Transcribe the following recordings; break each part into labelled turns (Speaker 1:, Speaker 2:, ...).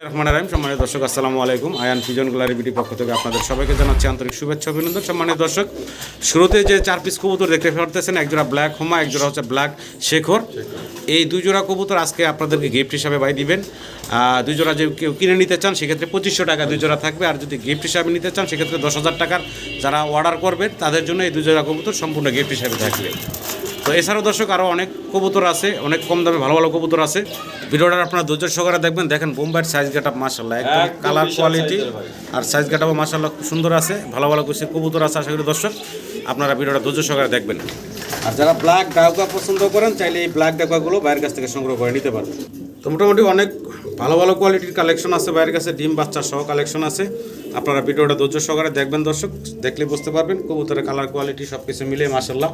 Speaker 1: রহমান রাহিম দর্শক আসসালামু আলাইকুম। আয়ান ফিজন গ্যালারি বিটি পক্ষ থেকে আপনাদের সবাইকে জানাচ্ছি আন্তরিক শুভেচ্ছা অভিনন্দন। সম্মানিত দর্শক শুরুতে যে চার পিস কবুতর দেখতে পারতেছেন একজোড়া ব্ল্যাক হোমা একজোড়া হচ্ছে ব্ল্যাক শেখর। এই দুই জোড়া কবুতর আজকে আপনাদেরকে গিফট হিসাবে ভাই দিবেন। আহ, দুই জোড়া যে কেউ কিনে নিতে চান সেক্ষেত্রে পঁচিশশো টাকা দুই জোড়া থাকবে। আর যদি গিফট হিসাবে নিতে চান সেক্ষেত্রে দশ হাজার টাকার যারা অর্ডার করবেন তাদের জন্য এই দুই জোড়া কবুতর সম্পূর্ণ গিফট হিসাবে থাকবে। তো এছাড়াও দর্শক আরও অনেক কবুতর আছে অনেক কম দামে ভালো ভালো কবুতর আছে। ভিডিওটা আপনারা ধৈর্য সহকারে দেখবেন। দেখেন বোম্বাইয়ের সাইজ গেট আপ মাসাল্লাহ একদম কালার কোয়ালিটি। আর সাইজ গেট আপও মাসাল্লাহ খুব সুন্দর আছে। ভালো ভালো কিছু কবুতর আছে আশা করি দর্শক আপনারা ভিডিওটা ধৈর্য সহকারে দেখবেন। আর যারা ব্ল্যাক ডাকুয়া পছন্দ করেন চাইলে এই ব্ল্যাক ডাকুয়াগুলো বাইরের কাছ থেকে সংগ্রহ করে নিতে পারবেন। তো মোটামুটি অনেক ভালো ভালো কোয়ালিটির কালেকশন আছে বাইরের কাছে ডিম বাচ্চা সহ কালেকশন আছে। আপনারা ভিডিওটা ধৈর্য সহকারে দেখবেন দর্শক দেখলে বুঝতে পারবেন কবুতরের কালার কোয়ালিটি সব কিছু মিলে মাসাল্লাহ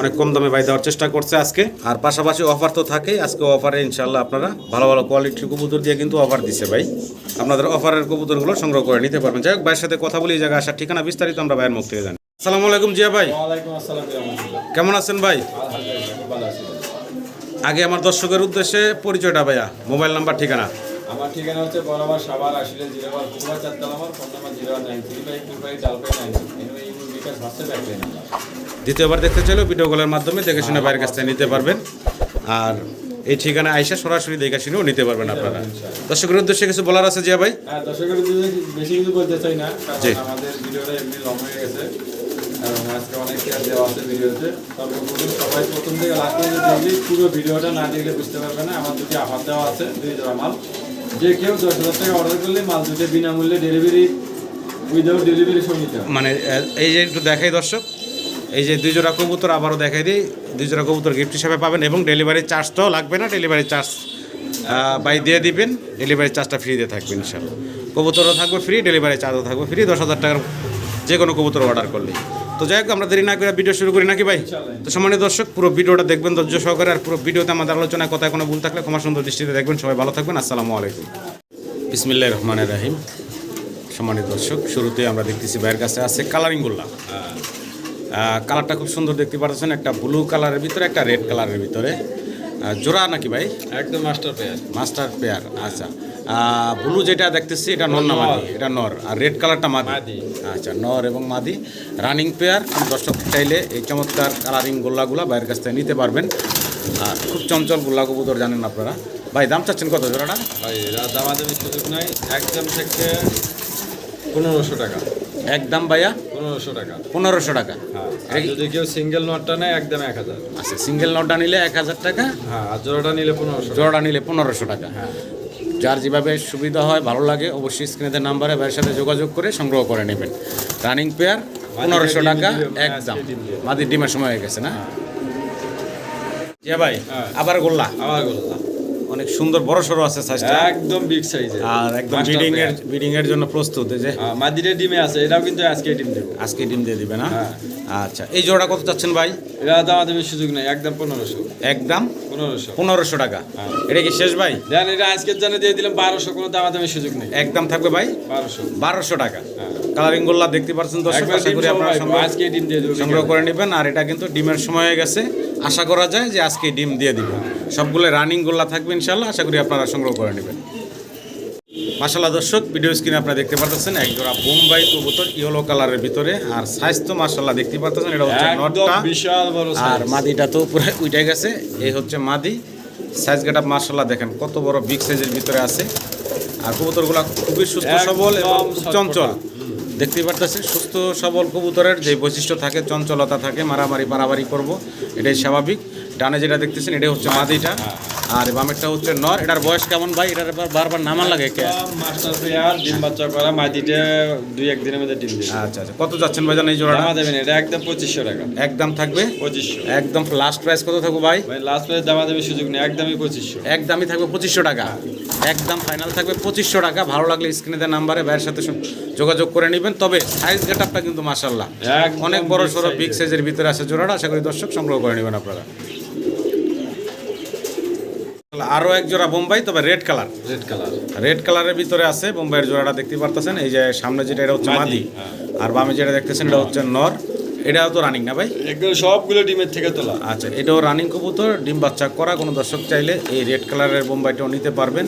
Speaker 1: অনেক কম দামে বাই দেওয়ার চেষ্টা করছে আজকে। আর পাশাপাশি অফার তো থাকেই আজকে অফারে ইনশাল্লাহ আপনারা ভালো ভালো কোয়ালিটির কবুতর দিয়ে কিন্তু অফার দিছে ভাই। আপনাদের অফারের কবুতরগুলো সংগ্রহ করে নিতে পারবেন। যাই হোক ভাইয়ের সাথে কথা বলি এই জায়গায় আসার ঠিকানা বিস্তারিত আমরা ভাইয়ের মুখ থেকে জানি। আসসালামু আলাইকুম জিয়া ভাই। কেমন আছেন ভাই? আগে আমার দর্শকের উদ্দেশ্যে পরিচয়টা ভাইয়া মোবাইল নাম্বার ঠিকানা।
Speaker 2: আমার ঠিকানা হচ্ছে বরাবর সাবার আসলে জিরো বার কুমড়া চারতলা আমার phone number zero nine three five two five ডাল five nine bKash WhatsApp number.
Speaker 1: দ্বিতীয়বার দেখতে চাইলেও ভিডিও কলের মাধ্যমে দেখে শুনে বাইরের কাছ থেকে নিতে পারবেন। আর এই ঠিকানা আইসা সরাসরি দেখে শুনেও নিতে পারবেন আপনারা। দর্শকের উদ্দেশ্যে কিছু বলার আছে জিয়া ভাই?
Speaker 2: আর দর্শকের উদ্দেশ্যে বেশি কিছু বলতে চাই না আমাদের ভিডিওটা এমনি লং হয়ে গেছে। আজকে অনেক শেয়ার দেওয়া আছে ভিডিওতে। তবে সবাই প্রথম থেকে লাস্ট পর্যন্ত পুরো ভিডিওটা না দেখলে বুঝতে পারবে না। আমার দুটি অফার দেওয়া আছে দুই জোড়া মাল। যে কেউ দশ হাজার টাকা অর্ডার করলে মাল দুটো বিনামূল্যে ডেলিভারি উইদাউট ডেলিভারি নিতে
Speaker 1: মানে এই যে একটু দেখাই দর্শক, এই যে দুই জোড়া কবুতর আবারও দেখাই দিই, দুই জোড়া কবুতর গিফট হিসাবে পাবেন এবং ডেলিভারি চার্জটাও লাগবে না ডেলিভারি চার্জ বাই দিয়ে দিবেন ডেলিভারি চার্জটা ফ্রি দিয়ে থাকবে ইনশাল্লাহ কবুতরও থাকবে ফ্রি ডেলিভারি চার্জও থাকবে ফ্রি দশ হাজার টাকার যে কোনো কবুতর অর্ডার করলে তো যাই হোক আমরা দেরি না করে ভিডিও শুরু করি নাকি ভাই? তো সম্মানিত দর্শক পুরো ভিডিওটা দেখবেন ধৈর্য সহকারে আর পুরো ভিডিওতে আমাদের আলোচনায় কথায় কোনো ভুল থাকলে ক্ষমা সুন্দর দৃষ্টিতে দেখবেন। সবাই ভালো থাকবেন আসসালামু আলাইকুম। বিসমিল্লাহ রহমানের রাহিম। সম্মানিত দর্শক শুরুতে আমরা দেখতেছি ভাইয়ের কাছে আছে কালারিং গোল্লা। কালারটা খুব সুন্দর দেখতে পাচ্ছেন একটা ব্লু কালারের ভিতরে একটা রেড কালারের ভিতরে। জোড়া নাকি ভাই?
Speaker 2: একদম মাস্টার পেয়ার
Speaker 1: মাস্টার পেয়ার আচ্ছা। ব্লু যেটা দেখতেছি এটা নর না মাদি? এটা নর। আর রেড কালারটা মাদি। আচ্ছা নর এবং মাদি। রানিং পেয়ার দর্শক চাইলে এই চমৎকার কালারিং গোল্লাগুলো বাইরের কাছ থেকে নিতে পারবেন। আর খুব চঞ্চল গোল্লা কবুতর জানেন আপনারা। ভাই দাম চাচ্ছেন কত জোড়াটা?
Speaker 2: ভাই এরা দামাদামি সুযোগ নাই। একদম থেকে পনেরোশো টাকা।
Speaker 1: একদম ভাইয়া?
Speaker 2: পনেরোশো টাকা।
Speaker 1: পনেরোশো টাকা।
Speaker 2: হ্যাঁ যদি কেউ সিঙ্গেল নোটটা নেয় একদম এক হাজার।
Speaker 1: আচ্ছা সিঙ্গেল নটটা নিলে এক হাজার টাকা?
Speaker 2: হ্যাঁ আর জোড়াটা নিলে পনেরোশো
Speaker 1: জোড়াটা নিলে পনেরোশো টাকা।
Speaker 2: হ্যাঁ।
Speaker 1: যার যেভাবে সুবিধা হয় ভালো লাগে অবশ্যই স্ক্রিনেদের নাম্বারে ভাইয়ের সাথে যোগাযোগ করে সংগ্রহ করে নেবেন। রানিং পেয়ার পনেরোশো টাকা
Speaker 2: এক ডিম দিবে।
Speaker 1: মাদির ডিমের সময় হয়ে গেছে না? জিয়া ভাই
Speaker 2: হ্যাঁ।
Speaker 1: আবার গোল্লা।
Speaker 2: আবার বললাম
Speaker 1: অনেক সুন্দর বড় সড়ো আছে সাইজটা
Speaker 2: একদম বিগ সাইজের
Speaker 1: আর একদম ব্রিডিং এর। ব্রিডিং এর জন্য প্রস্তুত এই যে।
Speaker 2: মাদিরে ডিমে আছে এটাও কিন্তু আজকে ডিম দেবো।
Speaker 1: আজকে ডিম দিয়ে দিবে না?
Speaker 2: হ্যাঁ।
Speaker 1: আচ্ছা এই জোড়া কত চাচ্ছেন ভাই?
Speaker 2: এরা দামাদামি সুযোগ নেই একদম পনেরোশো।
Speaker 1: একদম
Speaker 2: পনেরোশো।
Speaker 1: পনেরোশো টাকা।
Speaker 2: হ্যাঁ।
Speaker 1: এটা কি শেষ ভাই?
Speaker 2: দেন এটা আজকের জন্য দিয়ে দিলাম বারোশো কোনো দাম দামাদামি সুযোগ নেই।
Speaker 1: একদম থাকবে ভাই?
Speaker 2: বারোশো।
Speaker 1: বারোশো টাকা।
Speaker 2: হ্যাঁ।
Speaker 1: কালারিং গোল্লা দেখতে পাচ্ছেন দর্শক আশা করি আপনারা
Speaker 2: আজকে ডিম দিয়ে দেবো
Speaker 1: সংগ্রহ করে নেবেন আর এটা কিন্তু ডিমের সময় হয়ে গেছে। আশা করা যায় যে আজকে ডিম দিয়ে দিবে। সবগুলো রানিং গোল্লা থাকবে ইনশাল্লাহ আশা করি আপনারা সংগ্রহ করে নেবেন। মাসাল্লাহ দর্শক ভিডিও স্ক্রিনে আপনারা দেখতে পাচ্ছেন এক জোড়া বোম্বাই কবুতর ইয়েলো কালারের ভিতরে আর সাইজ তো মাসাল্লাহ দেখতে পাচ্ছেন এটা হচ্ছে নটটা।
Speaker 2: বিশাল বড়
Speaker 1: আর মাদিটা তো পুরো উঠে গেছে এই হচ্ছে মাদি। সাইজ গেটা মাসাল্লাহ দেখেন কত বড় বিগ সাইজের ভিতরে আছে। আর কবুতরগুলো খুবই সুস্থ সবল এবং চঞ্চল। দেখতেই পারতেছে সুস্থ সবল কবুতরের যে বৈশিষ্ট্য থাকে চঞ্চলতা থাকে মারামারি পারাবারি করব এটাই স্বাভাবিক। ডানে যেটা দেখতেছেন এটাই হচ্ছে মাদিটা। আর বামেরটা হচ্ছে নর। এটার বয়স কেমন ভাই? এটার বারবার নামান লাগে কে
Speaker 2: ডিম বাচ্চা করা মাদিতে দুই একদিনের মধ্যে ডিম
Speaker 1: আচ্ছা আচ্ছা। কত যাচ্ছেন এই জোড়াটা?
Speaker 2: দামা দেবেন এটা একদম পঁচিশশো টাকা।
Speaker 1: একদম থাকবে?
Speaker 2: পঁচিশশো।
Speaker 1: একদম লাস্ট প্রাইস কত থাকবে ভাই?
Speaker 2: ভাই লাস্ট প্রাইস দামা দেবে সুযোগ নেই একদমই পঁচিশশো।
Speaker 1: একদমই থাকবে পঁচিশশো টাকা। একদম ফাইনাল থাকবে পঁচিশশো টাকা। ভালো লাগলে স্ক্রিনে দেওয়া নাম্বারে ভাইয়ের সাথে যোগাযোগ করে নেবেন। তবে সাইজ গেট আপটা কিন্তু মাসাল্লাহ অনেক বড় সড়ো বিগ। সাইজের ভিতরে আছে জোড়াটা। আশা করি দর্শক সংগ্রহ করে নেবেন আপনারা। আরও এক জোড়া বোম্বাই তবে red colour
Speaker 2: red colour
Speaker 1: red কালারের ভিতরে আছে বোম্বাইয়ের জোড়াটা দেখতে পারতেছেন। এই যে সামনে যেটা এটা হচ্ছে
Speaker 2: মাদি,
Speaker 1: মাদি।
Speaker 2: হ্যাঁ।
Speaker 1: আর বামে যেটা দেখতেছেন এটা হচ্ছে নর। এটাও তো রানিং না ভাই?
Speaker 2: একদম সবগুলো ডিমের থেকে তোলা।
Speaker 1: আচ্ছা এটাও রানিং কবুতর ডিম বাচ্চা করা কোনো দর্শক চাইলে এই রেড কালারের বোম্বাইটাও নিতে পারবেন।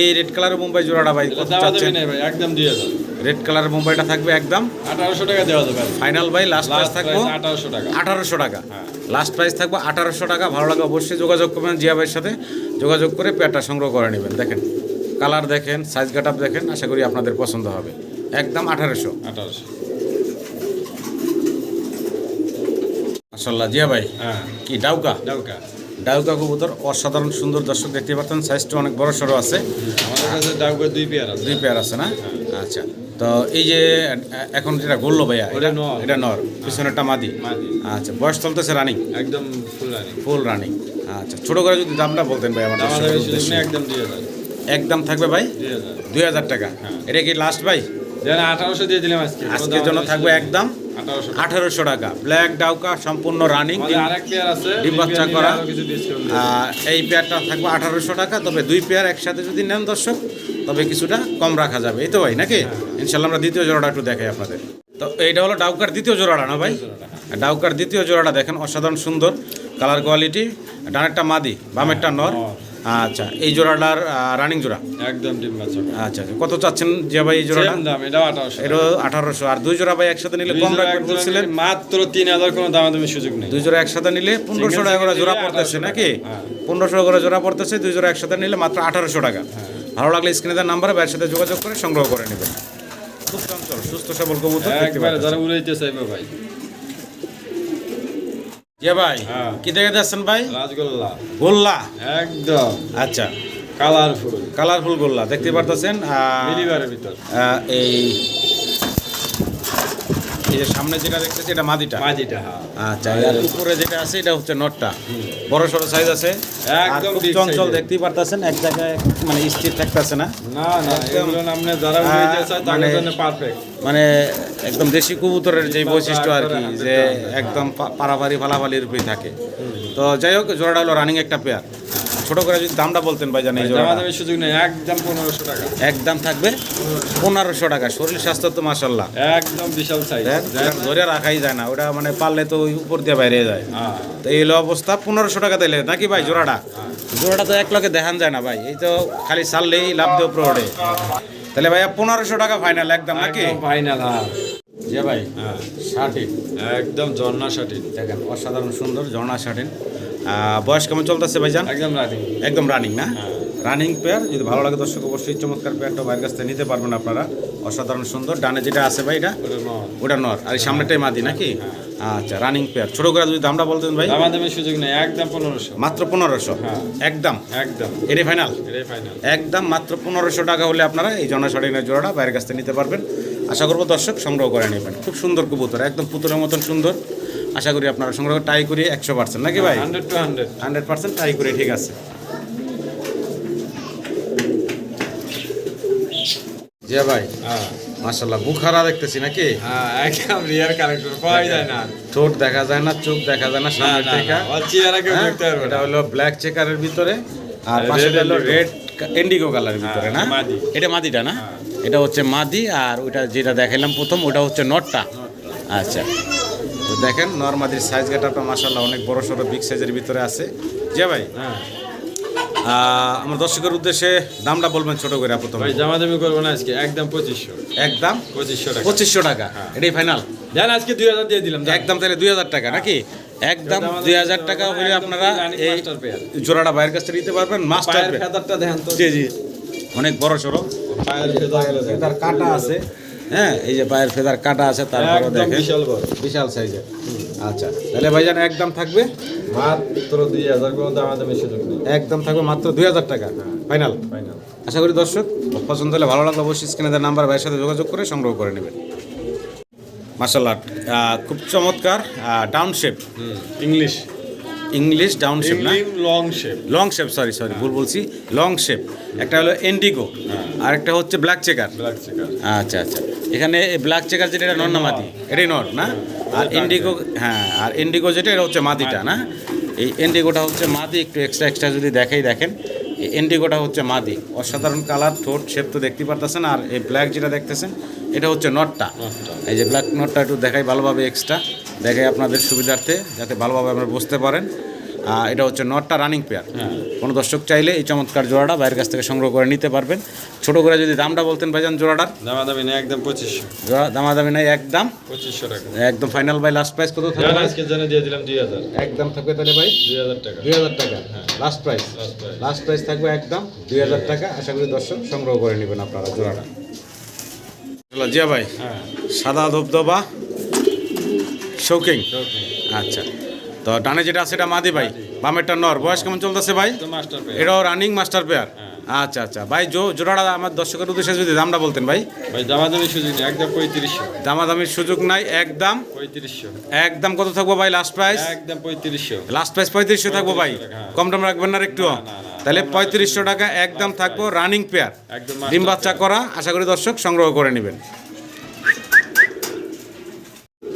Speaker 1: এই রেড কালারের মুম্বাই জোড়াটা ভাই কত চাচ্ছেন?
Speaker 2: একদম দুই হাজার
Speaker 1: রেড কালারের মুম্বাইটা থাকবে একদম।
Speaker 2: আঠারোশো টাকা দেওয়া যাবে।
Speaker 1: ফাইনাল ভাই লাস্ট প্রাইস থাকব
Speaker 2: আঠারোশো টাকা।
Speaker 1: আঠারোশো টাকা। লাস্ট প্রাইস থাকবে আঠারোশো টাকা। ভালো লাগে অবশ্যই যোগাযোগ করবেন জিয়া ভাইয়ের সাথে। যোগাযোগ করে পেয়ারটা সংগ্রহ করে নেবেন। দেখেন কালার দেখেন সাইজ গাট দেখেন আশা করি আপনাদের পছন্দ হবে। একদম আঠারোশো।
Speaker 2: আঠারোশো।
Speaker 1: মাসাল্লাহ জিয়া ভাই
Speaker 2: হ্যাঁ।
Speaker 1: কি ডাউকা?
Speaker 2: ডাউকা।
Speaker 1: ডাউকা কবুতর অসাধারণ সুন্দর দর্শক দেখতে পাচ্ছেন সাইজটা অনেক বড় সড়ো আছে।
Speaker 2: আমাদের কাছে ডাউকা দুই পেয়ার আছে।
Speaker 1: দুই পেয়ার আছে না? আচ্ছা তো এই যে এখন যেটা বলল ভাইয়া এটা
Speaker 2: নর।
Speaker 1: এটা নর পিছনেরটা মাদি।
Speaker 2: মাদি।
Speaker 1: আচ্ছা বয়স চলতেছে রানিং
Speaker 2: একদম ফুল রানিং
Speaker 1: ফুল রানিং আচ্ছা ছোট করে যদি দামটা বলতেন ভাই আমার
Speaker 2: একদম দুই হাজার।
Speaker 1: একদম থাকবে ভাই?
Speaker 2: দুই হাজার।
Speaker 1: টাকা।
Speaker 2: হ্যাঁ।
Speaker 1: এটা কি লাস্ট ভাই?
Speaker 2: আঠারোশো দিয়ে দিলাম আজকে।
Speaker 1: আজকের জন্য থাকবে একদম?
Speaker 2: আঠারোশো
Speaker 1: টাকা। ব্ল্যাক ডাউকা সম্পূর্ণ রানিং। ডিম বাচ্চা করা। এই পেয়ারটা থাকবে আঠারোশো টাকা তবে দুই পেয়ার একসাথে যদি নেন দর্শক তবে কিছুটা কম রাখা যাবে। এই তো ভাই নাকি? ইনশাল্লাহ আমরা দ্বিতীয় জোড়াটা একটু দেখাই আপনাদের। তো এইটা হলো ডাউকার দ্বিতীয় জোড়াটা না ভাই? ডাউকার দ্বিতীয় জোড়াটা দেখেন অসাধারণ সুন্দর কালার কোয়ালিটি ডানেরটা মাদি বামেরটা নর। আচ্ছা এই জোড়াটার রানিং জোড়া?
Speaker 2: একদম ডিম বাচ্চা
Speaker 1: আচ্ছা আচ্ছা। কত চাচ্ছেন যে ভাই এই জোড়াটা?
Speaker 2: দাম এটাও আঠারোশো।
Speaker 1: এটা আঠারোশো। আর দুই জোড়া ভাই একসাথে নিলে কম রাখবেন বলছিলেন?
Speaker 2: মাত্র তিন হাজার কোনো দামাদামি সুযোগ নেই।
Speaker 1: দুই জোড়া একসাথে নিলে পনেরোশো
Speaker 2: Single
Speaker 1: টাকা করে জোড়া পড়তেছে নাকি?
Speaker 2: হ্যাঁ।
Speaker 1: পনেরোশো করে জোড়া পড়তেছে দুই জোড়া একসাথে নিলে মাত্র আঠারোশো টাকা। ভালো লাগলে স্ক্রিনে দেওয়ার নাম্বারে ভাইয়ের সাথে যোগাযোগ করে সংগ্রহ করে নেবেন। সুস্থ সবল কবুতর
Speaker 2: একবারে যারা উড়াইতে চাইবে ভাই।
Speaker 1: ইয়ে ভাই?
Speaker 2: হ্যাঁ।
Speaker 1: কি দেখে যাচ্ছেন ভাই?
Speaker 2: রাজগোল্লা
Speaker 1: গোল্লা?
Speaker 2: একদম।
Speaker 1: আচ্ছা।
Speaker 2: কালারফুল।
Speaker 1: কালারফুল গোল্লা দেখতে পারতেছেন? এই এই যে সামনে যেটা দেখতেছি এটা মাদিটা।
Speaker 2: মাঝিটা হ্যাঁ।
Speaker 1: আচ্ছা আর উপরে যেটা আছে এটা হচ্ছে নটটা। বড় সড়ো সাইজ আছে।
Speaker 2: একদম
Speaker 1: চঞ্চল দেখতেই পারতেছেন এক জায়গায় মানে স্থির থাকতেছে না।
Speaker 2: না না আপনি যারা তাদের
Speaker 1: মানে-
Speaker 2: জন্য পারফেক্ট
Speaker 1: মানে একদম দেশি কবুতরের যে বৈশিষ্ট্য আর কি যে একদম পারাবাড়ি ফালাফালির উপরেই থাকে। তো যাই হোক জোড়াটা হলো রানিং একটা পেয়ার ছোট করে যদি দামটা বলতেন ভাই
Speaker 2: দামাদামি সুযোগ নেই একদম পনেরোশো টাকা।
Speaker 1: একদম থাকবে পনেরোশো টাকা শরীর স্বাস্থ্য তো মাসাল্লাহ
Speaker 2: একদম বিশাল সাইজ
Speaker 1: ধরে রাখাই যায় না ওটা মানে পারলে তো ওই উপর দিয়ে বাইরে যায়।
Speaker 2: হ্যাঁ।
Speaker 1: তো এই হলো অবস্থা পনেরোশো টাকা দিলে নাকি ভাই জোড়াটা? জোড়াটা তো এক লগে দেখান যায় না ভাই এই তো খালি সারলেই লাভ দেব ওঠে। তাহলে ভাইয়া পনেরোশো টাকা ফাইনাল একদম নাকি?
Speaker 2: ফাইনাল হ্যাঁ।
Speaker 1: যে ভাই
Speaker 2: হ্যাঁ।
Speaker 1: ষাটে
Speaker 2: একদম ঝর্ণা শাটিন
Speaker 1: দেখেন অসাধারণ সুন্দর ঝর্ণা শাটিন বয়স কেমন চলতেছে ভাইজান?
Speaker 2: একদম রানিং
Speaker 1: একদম রানিং না?
Speaker 2: হ্যাঁ।
Speaker 1: রানিং পেয়ার যদি ভালো লাগে দর্শক অবশ্যই চমৎকার পেয়ারটা বাইরের কাছ থেকে নিতে পারবেন আপনারা। অসাধারণ সুন্দর। ডানে যেটা আছে ভাই এটা?
Speaker 2: ওটা
Speaker 1: নর। আর এই সামনেটাই মাদি নাকি? আচ্ছা রানিং পেয়ার ছোট করে যদি দামটা বলতেন ভাই?
Speaker 2: দামাদামি সুযোগ নেই একদম পনেরোশো।
Speaker 1: মাত্র পনেরোশো?
Speaker 2: হ্যাঁ।
Speaker 1: একদম?
Speaker 2: একদম।
Speaker 1: এটাই ফাইনাল
Speaker 2: এটাই ফাইনাল
Speaker 1: একদম মাত্র পনেরোশো টাকা হলে আপনারা এই জনসাড়িনের জোড়াটা বাইরের কাছ থেকে নিতে পারবেন। আশা করব দর্শক সংগ্রহ করে নেবেন। খুব সুন্দর কবুতর একদম পুতুলের মতন সুন্দর। আশা করি আপনারা সংগ্রহ টাই করি একশো পার্সেন্ট নাকি ভাই?
Speaker 2: Hundred two hundred.
Speaker 1: Hundred percent tie করি ঠিক আছে। জি ভাই
Speaker 2: হ্যাঁ।
Speaker 1: মাসাল্লাহ বুখারা দেখতেছি নাকি?
Speaker 2: হ্যাঁ একদম রিয়ার কালেক্টর পাওয়াই যায় না।
Speaker 1: ঠোঁট দেখা যায় না চোখ দেখা যায় না সামনের থেকে।
Speaker 2: চেহারা কেউ
Speaker 1: হ্যাঁ,
Speaker 2: দেখতে পারবে
Speaker 1: এটা হলো ব্ল্যাক চেকারের ভিতরে আর
Speaker 2: আর
Speaker 1: পাশে হলো রেড ইন্ডিগো কালারের ভিতরে না। এটা মাদিটা না? এটা হচ্ছে মাদি আর ওইটা যেটা দেখাইলাম প্রথম ওটা হচ্ছে নটটা। আচ্ছা। তো দেখেন নর্মাদির সাইজ গেটাটা মাসাল্লাহ অনেক বড় সড়ো বিগ সাইজের ভিতরে আছে। যে ভাই
Speaker 2: হ্যাঁ।
Speaker 1: আমার দর্শকের উদ্দেশ্যে দামটা বলবেন ছোট করে প্রথমে।
Speaker 2: ভাই জামাদামি করব না আজকে একদম পঁচিশশো।
Speaker 1: একদম
Speaker 2: পঁচিশশো টাকা।
Speaker 1: পঁচিশশো টাকা। এটাই ফাইনাল
Speaker 2: জান আজকে দুই হাজার দিয়ে দিলাম
Speaker 1: একদম তাহলে দুই হাজার টাকা নাকি? একদম দুই হাজার টাকা হলে আপনারা এই জোড়াটা বাইরের কাছ থেকে নিতে পারবেন মাস্টার জি জি। অনেক বড় সড়ো। ফেদার কাটা আছে। হ্যাঁ এই যে পায়ের ফেদার কাটা আছে তারপরে দেখেন।
Speaker 2: বিশাল বড়।
Speaker 1: বিশাল সাইজের আচ্ছা তাহলে ভাইজান একদম থাকবে?
Speaker 2: মাত্র দুই হাজার কোনো দামাদামি সুযোগ নেই
Speaker 1: একদম থাকবে মাত্র দুই হাজার টাকা। ফাইনাল
Speaker 2: ফাইনাল
Speaker 1: আশা করি দর্শক পছন্দ হলে ভালো লাগলে অবশ্যই স্ক্রিনে নাম্বার ভাইয়ের সাথে যোগাযোগ করে সংগ্রহ করে নেবেন। মার্শাল্লাহ খুব চমৎকার down shape
Speaker 2: English
Speaker 1: English down shape না
Speaker 2: long shape
Speaker 1: long shape sorry sorry ভুল বলছি। লং শেপ একটা হলো এন্ডিগো আর একটা হচ্ছে ব্ল্যাক চেকার
Speaker 2: ব্ল্যাক চেকার
Speaker 1: আচ্ছা আচ্ছা। এখানে ব্ল্যাক চেকার যেটা এটা নর না মাদি এটাই নর না? আর ইন্ডিগো হ্যাঁ আর ইন্ডিগো যেটা এটা হচ্ছে মাদিটা না? এই এন্ডিগোটা হচ্ছে মাদি একটু এক্সট্রা এক্সট্রা যদি দেখাই দেখেন। এই ইন্ডিগোটা হচ্ছে মাদি অসাধারণ কালার ঠোঁট শেপ তো দেখতে পারতেছেন আর এই ব্ল্যাক যেটা দেখতেছেন এটা হচ্ছে নটটা। এই যে ব্ল্যাক নটটা একটু দেখাই ভালোভাবে এক্সট্রা দেখাই আপনাদের সুবিধার্থে যাতে ভালোভাবে আপনারা বুঝতে পারেন। এটা হচ্ছে নটটা রানিং পেয়ার
Speaker 2: হ্যাঁ।
Speaker 1: কোনো দর্শক চাইলে এই চমৎকার জোড়াটা বাইরের কাছ থেকে সংগ্রহ করে নিতে পারবেন। ছোট করে যদি দামটা বলতেন ভাইজান জোড়াটার।
Speaker 2: দামাদামি না একদম পঁচিশশো।
Speaker 1: জোড়া দামাদামি নাই একদম।
Speaker 2: পঁচিশশো টাকা।
Speaker 1: একদম ফাইনাল ভাই লাস্ট প্রাইস কত থাকবে? ভাই?
Speaker 2: আজকের জন্য দিয়ে দিলাম দুই হাজার।
Speaker 1: একদম থাকবে তাহলে ভাই?
Speaker 2: দুই হাজার টাকা।
Speaker 1: দুই হাজার টাকা। লাস্ট প্রাইস লাস্ট প্রাইস থাকবে একদম। দুই হাজার টাকা। আশা করি দর্শক সংগ্রহ করে নেবেন আপনারা জোড়াটা। চলো, জিয়া ভাই
Speaker 2: হ্যাঁ।
Speaker 1: সাদা ধবধবা শৌকিং আচ্ছা। তো ডানে যেটা আছে এটা মাদি ভাই। বামেরটা নর। বয়স কেমন চলতেছে ভাই? এটাও রানিং মাস্টার পেয়ার। আচ্ছা আচ্ছা। ভাই জো জোড়াটা আমার দর্শকের উদ্দেশ্যে যদি দামটা বলতেন ভাই।
Speaker 2: ভাই দামাদামি সুযোগ নেই। একদম পঁয়ত্রিশশো।
Speaker 1: দামাদামির সুযোগ নাই একদম।
Speaker 2: পঁয়ত্রিশশো।
Speaker 1: একদম কত থাকব ভাই লাস্ট প্রাইস
Speaker 2: একদম পঁয়ত্রিশশো।
Speaker 1: লাস্ট প্রাইস পঁয়ত্রিশশো থাকব ভাই।
Speaker 2: 3500 হ্যাঁ।
Speaker 1: কম দাম রাখবেন না একটু। তাহলে পঁয়ত্রিশশো টাকা একদম থাকব রানিং পেয়ার
Speaker 2: একদম
Speaker 1: ডিম বাচ্চা করা আশা করি দর্শক সংগ্রহ করে নেবেন।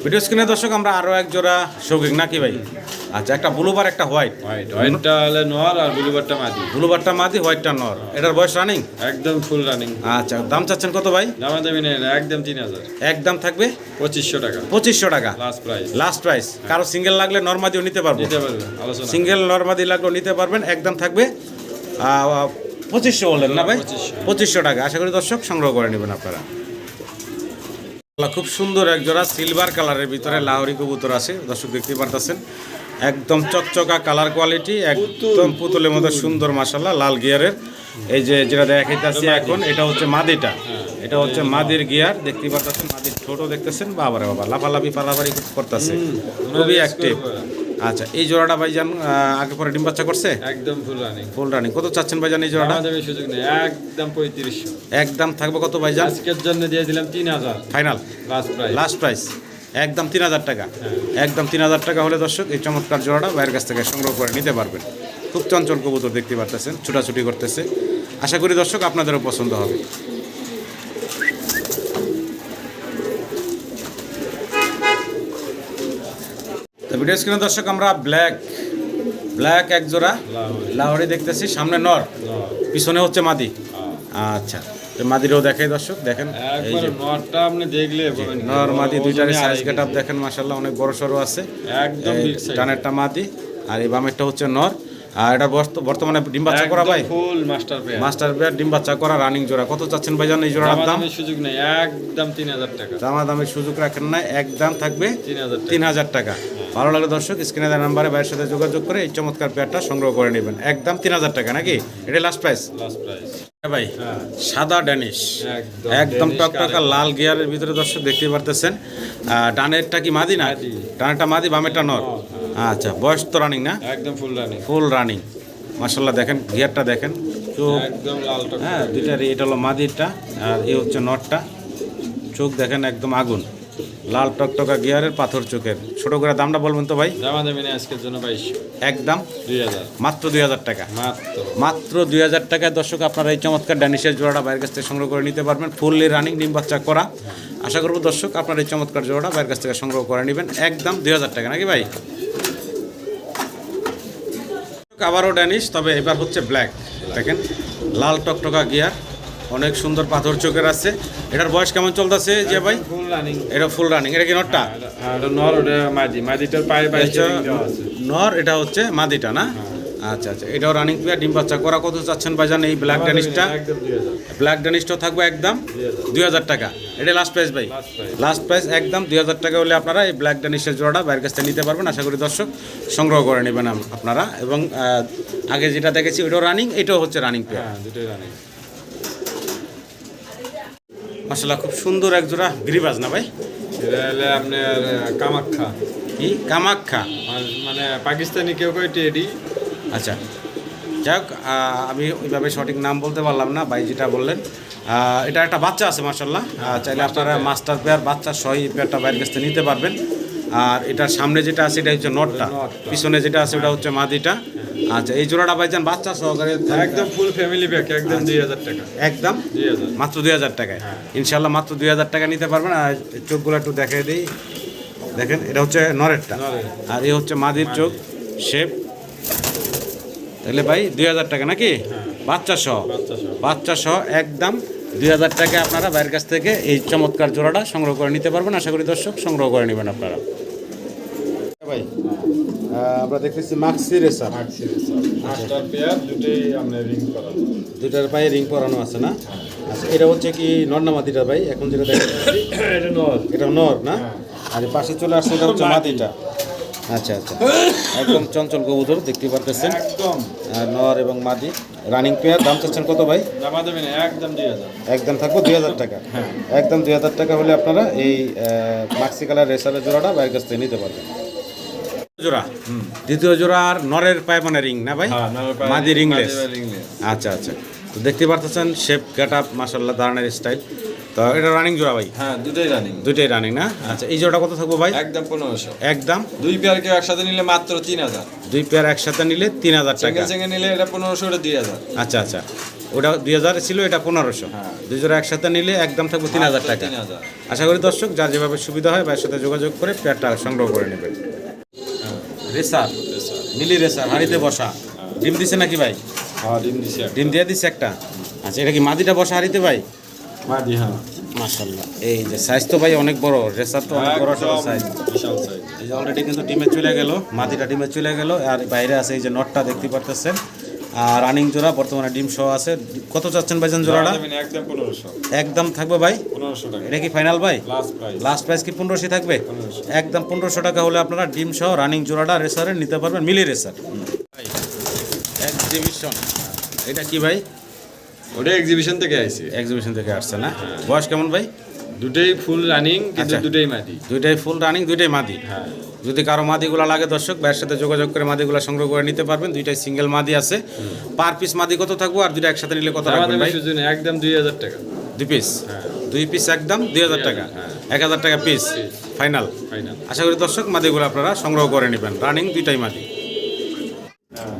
Speaker 1: ভিডিও স্ক্রিনে দর্শক আমরা আরও এক জোড়া শৌকিং নাকি ভাই? আচ্ছা একটা ব্লুবার একটা হোয়াইট।
Speaker 2: হোয়াইট হোয়াইটটা হলে নোয়ার আর ব্লুবারটা মাদি।
Speaker 1: ব্লুবারটা মাদি হোয়াইটটা নর এটার বয়স রানিং
Speaker 2: একদম ফুল রানিং
Speaker 1: আচ্ছা দাম চাচ্ছেন কত ভাই?
Speaker 2: দামাদামি নেই না একদম তিন হাজার।
Speaker 1: একদম থাকবে?
Speaker 2: পঁচিশশো টাকা।
Speaker 1: পঁচিশশো টাকা।
Speaker 2: লাস্ট প্রাইস
Speaker 1: লাস্ট প্রাইস কারও সিঙ্গেল লাগলে নর্মাদিও নিতে পারব।
Speaker 2: নিতে পারবে আলোচনা।
Speaker 1: সিঙ্গেল নর্মাদি লাগলেও নিতে পারবেন একদম থাকবে। পঁচিশশো বললেন না ভাই? পঁচিশশো টাকা। আশা করি দর্শক সংগ্রহ করে নেবেন আপনারা। খুব সুন্দর একজোড়া সিলভার কালারের ভিতরে লাহরি কবুতর আছে। দর্শক দেখতে পারতেছেন। একদম চকচকা কালার কোয়ালিটি একদম পুতুলের মতো সুন্দর মাসাল্লাহ লাল গিয়ারের এই যে যেটা দেখাইতেছি এখন এটা হচ্ছে মাদিটা। এটা হচ্ছে মাদির গিয়ার দেখতে পারতেছেন মাদির ছোট দেখতেছেন। বাবারে বাবা লাফালাফি পালাবারি করতেছে। খুবই অ্যাক্টিভ আচ্ছা এই জোড়াটা ভাইজান আগে পরে ডিম বাচ্চা করছে?
Speaker 2: একদম ফুল রানিং।
Speaker 1: Full running. কত চাচ্ছেন ভাইজান এই জোড়াটা?
Speaker 2: দামাদামি সুযোগ নেই। একদম পঁয়ত্রিশশো।
Speaker 1: একদম থাকবে কত ভাইজান?
Speaker 2: আজকের জন্য দিয়ে দিলাম তিন হাজার।
Speaker 1: Final.
Speaker 2: Last price
Speaker 1: last price একদম তিন হাজার টাকা। একদম তিন হাজার টাকা হলে দর্শক এই চমৎকার জোড়াটা বাইরের কাছ থেকে সংগ্রহ করে নিতে পারবেন। খুব চঞ্চল কবুতর দেখতে পারতেছেন ছুটাছুটি করতেছে। আশা করি দর্শক আপনাদেরও পছন্দ হবে। ভিডিও স্ক্রিনে দর্শক আমরা ব্ল্যাক ব্ল্যাক এক জোড়া লাহোরি দেখতেছি সামনে নর পিছনে হচ্ছে মাদি। আচ্ছা তো মাদিরও দেখে দর্শক দেখেন এই যে।
Speaker 2: নরটা আপনি দেখলে
Speaker 1: নর মাদি দুইটারই
Speaker 2: ওজনে
Speaker 1: সাইজ
Speaker 2: কাটআপ
Speaker 1: গেট দেখেন মাসাল্লাহ অনেক বড় সড়ো আছে।
Speaker 2: একদম
Speaker 1: ডানেরটা মাদি আর এই বামেরটা হচ্ছে নর। আর এটা বর্ত- বর্তমানে ডিম বাচ্চা করা ভাই?
Speaker 2: Full master pair.
Speaker 1: Master pair ডিম বাচ্চা করা রানিং জোড়া। কত চাচ্ছেন ভাইজান এই জোড়ার দাম?
Speaker 2: সুযোগ নেই একদম তিন হাজার টাকা।
Speaker 1: দামা দামের সুযোগ রাখেন না একদম থাকবে
Speaker 2: তিন হাজার টাকা।
Speaker 1: ভালো লাগলে দর্শক স্ক্রিনে দেওয়া নাম্বারে ভাইয়ের সাথে যোগাযোগ করে এই চমৎকার পেয়ারটা সংগ্রহ করে নেবেন। একদম তিন হাজার টাকা নাকি? এটা লাস্ট প্রাইস
Speaker 2: লাস্ট প্রাইস
Speaker 1: ভাই
Speaker 2: হ্যাঁ।
Speaker 1: সাদা ড্যানিশ
Speaker 2: একদম
Speaker 1: টকটকা লাল গিয়ারের ভিতরে দর্শক দেখতে পারতেছেন। ডানেরটা কি মাদি না?
Speaker 2: মাদি।
Speaker 1: ডানেরটা মাদি বামেরটা নর আচ্ছা বয়স তো রানিং না?
Speaker 2: একদম ফুল রানিং
Speaker 1: ফুল রানিং মাসাল্লাহ দেখেন গিয়ারটা দেখেন। চোখ
Speaker 2: একদম লাল টক।
Speaker 1: হ্যাঁ দুইটার এটা হলো মাদিরটা আর এই হচ্ছে নটটা। চোখ দেখেন একদম আগুন। লাল টকটকা গিয়ারের পাথর চোখের। ছোট করে দামটা বলবেন তো ভাই?
Speaker 2: আজকের জন্য বাইশশো
Speaker 1: একদম?
Speaker 2: দুই হাজার।
Speaker 1: মাত্র দুই হাজার টাকা।
Speaker 2: মাত্র।
Speaker 1: মাত্র দুই হাজার টাকায় দর্শক আপনারা এই চমৎকার ড্যানিশের জোড়াটা বাইরের কাছ থেকে সংগ্রহ করে নিতে পারবেন। ফুললি রানিং ডিম বাচ্চা করা। আশা করব দর্শক আপনার এই চমৎকার জোড়াটা বাইরের কাছ থেকে সংগ্রহ করে নেবেন। একদম দুই হাজার টাকা নাকি ভাই? আবারও ড্যানিশ তবে এবার হচ্ছে ব্ল্যাক। দেখেন লাল টকটকা গিয়ার অনেক সুন্দর পাথর চোখের আছে। এটার বয়স কেমন চলতেছে যে ভাই?
Speaker 2: ফুল রানিং
Speaker 1: এটা ফুল রানিং এটা কি নটটা?
Speaker 2: নর ওটা মাদি। মাদিটার পায়ে
Speaker 1: নর এটা হচ্ছে মাদিটা না? আচ্ছা আচ্ছা। এটাও রানিং প্লেয়ার ডিম বাচ্চা। করা কত চাচ্ছেন ভাইজান এই ব্ল্যাক ড্যানিশটা ব্ল্যাক ড্যানিশটাও থাকবে একদম দুই হাজার। টাকা। এটা লাস্ট প্রাইস ভাই। লাস্ট প্রাইস একদম দুই হাজার টাকা হলে আপনারা এই ব্ল্যাক ড্যানিশের জোড়াটা বাইরের কাছ থেকে নিতে পারবেন। আশা করি দর্শক সংগ্রহ করে নেবেন আপনারা। এবং আগে যেটা দেখেছি ওইটাও রানিং এটাও হচ্ছে রানিং প্লেয়ার
Speaker 2: হ্যাঁ রানিং
Speaker 1: মাসাল্লাহ খুব সুন্দর এক জোড়া গিরিবাজ না ভাই।
Speaker 2: এটা আপনার কামাখ্যা।
Speaker 1: কি? কামাখ্যা।
Speaker 2: মানে পাকিস্তানি কেউ কেউ টেডি?
Speaker 1: আচ্ছা। যাই হোক আমি ওইভাবে সঠিক নাম বলতে পারলাম না ভাই যেটা বললেন। এটা একটা বাচ্চা আছে মার্শাল্লাহ চাইলে আপনারা মাস্টার পেয়ার বাচ্চা সহ এই পেয়ারটা বাইরের কাছ থেকে নিতে পারবেন। আর এটার সামনে যেটা আছে এটা হচ্ছে নটটা। পিছনে যেটা আছে ওটা হচ্ছে মাদিটা। আচ্ছা এই জোড়াটা ভাইজান বাচ্চা সহকারে
Speaker 2: একদম ফুল ফ্যামিলি প্যাক একদম দুই হাজার টাকা।
Speaker 1: একদম? মাত্র দুই হাজার টাকায়? ইনশাল্লাহ মাত্র দুই হাজার টাকা নিতে পারবেন। আর চোখগুলো একটু দেখিয়ে দিই। দেখেন এটা হচ্ছে নরেরটা। আর এই হচ্ছে মাদির চোখ শেপ। তাহলে ভাই দুই হাজার টাকা নাকি? বাচ্চা সহ।
Speaker 2: বাচ্চা সহ
Speaker 1: একদম দুই হাজার টাকা আপনারা বাইরের কাছ থেকে এই চমৎকার জোড়াটা সংগ্রহ করে নিতে পারবেন। আশা করি দর্শক সংগ্রহ করে নেবেন আপনারা। ভাই আমরা দেখতেছি মাক্সি রেসার দুটার পায়ে রিং পরানো আছে না? আচ্ছা এটা হচ্ছে কি নর্না মাদিটা ভাই? এখন যেটা দেখা যাচ্ছে
Speaker 2: এটা নর।
Speaker 1: এটা নর না? আর পাশে চলে আসছে এটা হচ্ছে মাদিটা আচ্ছা আচ্ছা। একদম চঞ্চল কবুতর দেখতে পারতেছেন।
Speaker 2: একদম।
Speaker 1: নর এবং মাদি। রানিং পেয়ার দাম চাচ্ছেন কত ভাই?
Speaker 2: একদম দুই হাজার।
Speaker 1: একদম থাকব দুই হাজার টাকা। একদম দুই হাজার টাকা হলে আপনারা এই মাক্সি কালার রেসারের জোড়াটা বাইরের কাছ থেকে নিতে পারবেন। জোড়া? দ্বিতীয় জোড়া আর নরের পায় মানে রিং না ভাই?
Speaker 2: হ্যাঁ,
Speaker 1: মাদি রিংলেস। আচ্ছা আচ্ছা। তো দেখতে পারতেছেন শেপ গেট আপ মাসাল্লাহ দাঁড়ানোর স্টাইল তো এটা রানিং জোড়া ভাই?
Speaker 2: হ্যাঁ দুটোই রানিং
Speaker 1: দুইটাই রানিং না? আচ্ছা এই জোড়া কত থাকব ভাই?
Speaker 2: একদম পনেরোশো।
Speaker 1: একদম?
Speaker 2: দুই পেয়ার কেউ একসাথে নিলে মাত্র তিন হাজার।
Speaker 1: দুই পেয়ার একসাথে নিলে তিন হাজার টাকা।
Speaker 2: সিঙ্গেল নিলে এটা পনেরোশো ওটা দুই হাজার।
Speaker 1: আচ্ছা আচ্ছা। ওটা দুই হাজার ছিল এটা পনেরোশো।
Speaker 2: হ্যাঁ।
Speaker 1: দুই জোড়া একসাথে নিলে একদম থাকব তিন হাজার টাকা। আশা করি দর্শক যার যেভাবে সুবিধা হয় ভাইয়ের সাথে যোগাযোগ করে পেয়ারটা সংগ্রহ করে নেবেন। রেসার। মিলি রেসার হাড়িতে বসা। ডিম দিছে নাকি ভাই?
Speaker 2: হ্যাঁ ডিম দিছি
Speaker 1: ডিম দিয়ে দিছে একটা? আচ্ছা এটা কি মাদিটা বসা হাড়িতে ভাই?
Speaker 2: মাদি হ্যাঁ।
Speaker 1: এই যে সাইজ তো ভাই অনেক বড় রেসার তো অনেক বড় সাইজ
Speaker 2: বিশাল সাইজ
Speaker 1: এই যে অলরেডি কিন্তু ডিমে চলে গেল মাদিটা ডিমে চলে গেল আর বাইরে আছে এই যে নটটা দেখতে পারতেছেন। আর রানিং জোড়া বর্তমানে ডিম সহ আছে। কত চাচ্ছেন ভাইজান জোড়াটা?
Speaker 2: একদম
Speaker 1: থাকবে ভাই? এটা কি ফাইনাল ভাই?
Speaker 2: লাস্ট প্রাইস
Speaker 1: কি পনেরোশো থাকবে? একদম পনেরোশো টাকা হলে আপনারা ডিম সহ রানিং জোড়াটা রেসারে নিতে পারবেন মিলি রেসার এক্সিবিশন এটা কি ভাই?
Speaker 2: ওটা এক্সিবিশন থেকে আইছি।
Speaker 1: এক্সিবিশন থেকে আসছে না? বয়স কেমন ভাই?
Speaker 2: দুটোই ফুল রানিং কিন্তু
Speaker 1: আচ্ছা।
Speaker 2: দুটোই মাদি
Speaker 1: দুইটাই ফুল রানিং দুইটাই মাদি
Speaker 2: হ্যাঁ।
Speaker 1: যদি কারও মাদিগুলো লাগে দর্শক ভাইয়ের সাথে যোগাযোগ করে মাদিগুলো সংগ্রহ করে নিতে পারবেন। দুইটাই সিঙ্গেল মাদি আছে। পার পিস মাদি কত থাকব আর দুইটা একসাথে নিলে কত রাখবেন ভাই?
Speaker 2: একদম দুই হাজার টাকা।
Speaker 1: দুই পিস দুই পিস একদম দুই হাজার টাকা। এক হাজার টাকা পিস ফাইনাল
Speaker 2: ফাইনাল
Speaker 1: আশা করি দর্শক মাদিগুলো আপনারা সংগ্রহ করে নেবেন। রানিং দুইটাই মাদি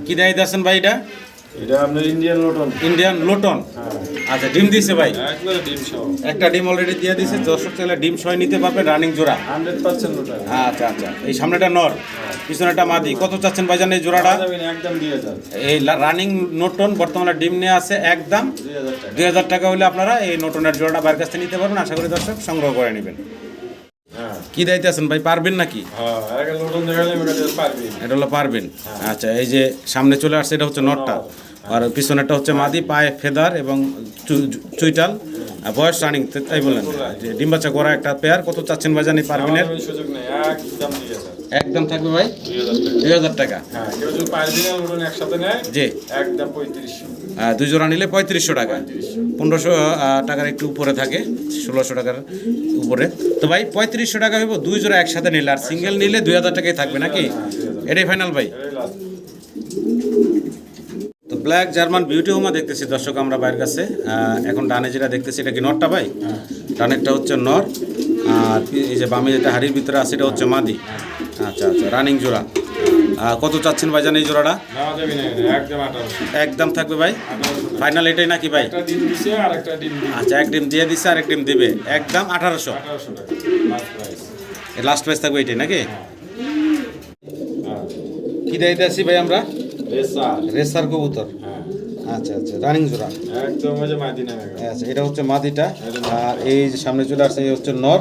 Speaker 1: কি দেয় দিয়েছেন ভাই এটা?
Speaker 2: এটা আপনার ইন্ডিয়ান লোটন
Speaker 1: ইন্ডিয়ান লোটন আচ্ছা ডিম দিছে ভাই?
Speaker 2: একবারে ডিম সহ।
Speaker 1: একটা ডিম অলরেডি দিয়ে দিছে দর্শক চাইলে ডিম ছয় নিতে পারবে রানিং জোড়া।
Speaker 2: হান্ড্রেড পার্সেন্ট লোটন
Speaker 1: আচ্ছা আচ্ছা। এই সামনেটা নর পিছনেটা মাদি। কত চাচ্ছেন ভাইজান এই জোড়াটা?
Speaker 2: একদম দুই হাজার।
Speaker 1: এই রানিং নোটন বর্তমানে ডিম নিয়ে আছে একদম।
Speaker 2: দুই হাজার টাকা।
Speaker 1: হলে আপনারা এই নোটনের জোড়াটা বাইরের কাছ থেকে নিতে পারবেন। আশা করি দর্শক সংগ্রহ করে নেবেন।
Speaker 2: হ্যাঁ।
Speaker 1: কি দায়িত্বে আছেন ভাই? পারবেন নাকি?
Speaker 2: হ্যাঁ
Speaker 1: এটা হলো পারবেন। আচ্ছা এই যে সামনে চলে আসছে এটা হচ্ছে নটটা। আর পিছনেরটা হচ্ছে মাদি পায়ে ফেদার এবং চুইটাল। বয়স রানিং তাই বললেন। যে ডিম বাচ্চা করা একটা পেয়ার কত চাচ্ছেন ভাই জানি পারবিনের
Speaker 2: একদম
Speaker 1: একদম থাকবে ভাই?
Speaker 2: দুই হাজার টাকা। হ্যাঁ
Speaker 1: জি।
Speaker 2: একদম পঁয়ত্রিশশো।
Speaker 1: দুই জোড়া নিলে পঁয়ত্রিশশো টাকা। পনেরোশো টাকার একটু উপরে থাকে ষোলোশো টাকার উপরে। তো ভাই পঁয়ত্রিশশো টাকা হইব দুই জোড়া একসাথে নিলে আর সিঙ্গেল নিলে দুই হাজার টাকাই থাকবে নাকি? এটাই ফাইনাল ভাই। ব্ল্যাক জার্মান বিউটি হোমা দেখতেছি দর্শক আমরা বাইরের কাছে। এখন ডানে যেটা দেখতেছি এটা কি নরটা ভাই? ডানেরটা হচ্ছে নর আর এই যে বামে যেটা হাড়ির ভিতরে আছে এটা হচ্ছে মাদি। আচ্ছা আচ্ছা রানিং জোড়া। কত চাচ্ছেন ভাই জান এই জোড়াটা?
Speaker 2: একদম
Speaker 1: থাকবে ভাই? ফাইনাল এটাই নাকি ভাই? আচ্ছা এক ডিম দিয়ে দিচ্ছে আর এক ডিম দিবে। একদম আঠারোশো।
Speaker 2: লাস্ট প্রাইস
Speaker 1: থাকবে এটাই নাকি?
Speaker 2: হ্যাঁ।
Speaker 1: কি দিয়ে দিয়েছি ভাই আমরা?
Speaker 2: রেসার।
Speaker 1: রেসার কবুতর?
Speaker 2: হ্যাঁ।
Speaker 1: আচ্ছা আচ্ছা রানিং জোড়া।
Speaker 2: একদম যে মাদি
Speaker 1: আচ্ছা এটা হচ্ছে মাদিটা। আর এই যে সামনে চলে আসছে এই হচ্ছে নর।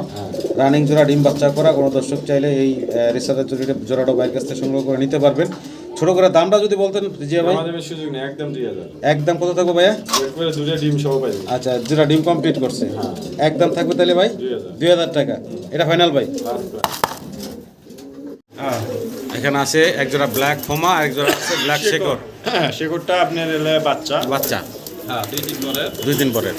Speaker 1: রানিং জোড়া ডিম বাচ্চা করা। কোনো দর্শক চাইলে এই রেসারের জোড়াটা জোড়াটা বাইরের কাছ থেকে সংগ্রহ করে নিতে পারবেন। ছোট করে দামটা যদি বলতেন জিয়া ভাই।
Speaker 2: আমাদের সুযোগ নেই একদম দুই হাজার।
Speaker 1: একদম কত থাকবে ভাইয়া?
Speaker 2: দুটো ডিম সহ পাইবে
Speaker 1: আচ্ছা যেটা ডিম কমপ্লিট করছে। একদম থাকবে তাহলে ভাই?
Speaker 2: দুই হাজার।
Speaker 1: টাকা। এটা ফাইনাল ভাই?
Speaker 2: হ্যাঁ
Speaker 1: এখানে আছে একজোড়া ব্ল্যাক ফোমা আর একজোড়া আছে ব্ল্যাক শেকর
Speaker 2: হ্যাঁ শেকরটা আপনার এলে বাচ্চা।
Speaker 1: বাচ্চা।
Speaker 2: হ্যাঁ দুই দিন পরে।
Speaker 1: দুই দিন পরে।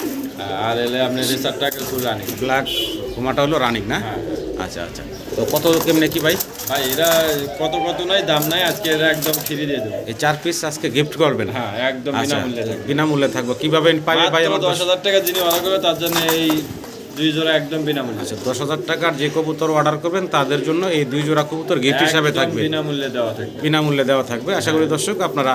Speaker 2: আর এলে আপনার রেসারটা একটু রানি
Speaker 1: ব্ল্যাক ফোমাটা হলো রানিং না?
Speaker 2: হ্যাঁ।
Speaker 1: আচ্ছা আচ্ছা। তো কত কেমনে কি ভাই?
Speaker 2: ভাই এরা কত কত নাই দাম নাই আজকে এরা একদম ফ্রি দিয়ে দেবো।
Speaker 1: এই চার পিস আজকে গিফট করবেন।
Speaker 2: হ্যাঁ একদম
Speaker 1: আচ্ছা
Speaker 2: বিনামূল্যে থাকবে।
Speaker 1: বিনামূল্যে থাকব। কীভাবে পাইবে ভাই আমার
Speaker 2: দশ হাজার টাকা যিনি অর্ডার করবে তার জন্য এই দুই জোড়া একদম বিনামূল্যে।
Speaker 1: আচ্ছা দশ হাজার টাকার যে কবুতর অর্ডার করবেন তাদের জন্য এই দুই জোড়া কবুতর গিফট হিসাবে থাকবে।
Speaker 2: বিনামূল্যে দেওয়া থাকবে।
Speaker 1: বিনামূল্যে দেওয়া থাকবে। আশা করি দর্শক আপনারা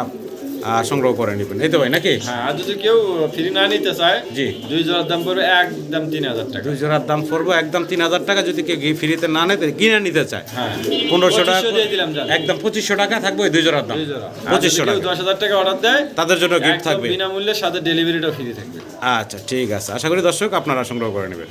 Speaker 1: সংগ্রহ করে নেবেন। এই তো ভাই নাকি?
Speaker 2: হ্যাঁ আর যদি কেউ ফ্রি না নিতে চায়
Speaker 1: জি।
Speaker 2: দুই জোড়ার দাম পড়বে একদম তিন হাজার টাকা।
Speaker 1: দুই জোড়ার দাম পড়ব একদম তিন হাজার টাকা। যদি কেউ ফ্রিতে না নেয় কিনে নিতে চায়
Speaker 2: হ্যাঁ
Speaker 1: পনেরোশো টাকা
Speaker 2: 2500 দিয়ে দিলাম জান।
Speaker 1: একদম পঁচিশশো টাকা থাকবে ওই দুই জোড়ার দাম। পঁচিশশো টাকা।
Speaker 2: দশ হাজার টাকা অর্ডার দেয়
Speaker 1: তাদের জন্য গিফট থাকবে।
Speaker 2: বিনামূল্যে সাথে ডেলিভারিটাও ফ্রি থাকবে।
Speaker 1: আচ্ছা ঠিক আছে। আশা করি দর্শক আপনারা সংগ্রহ করে নেবেন।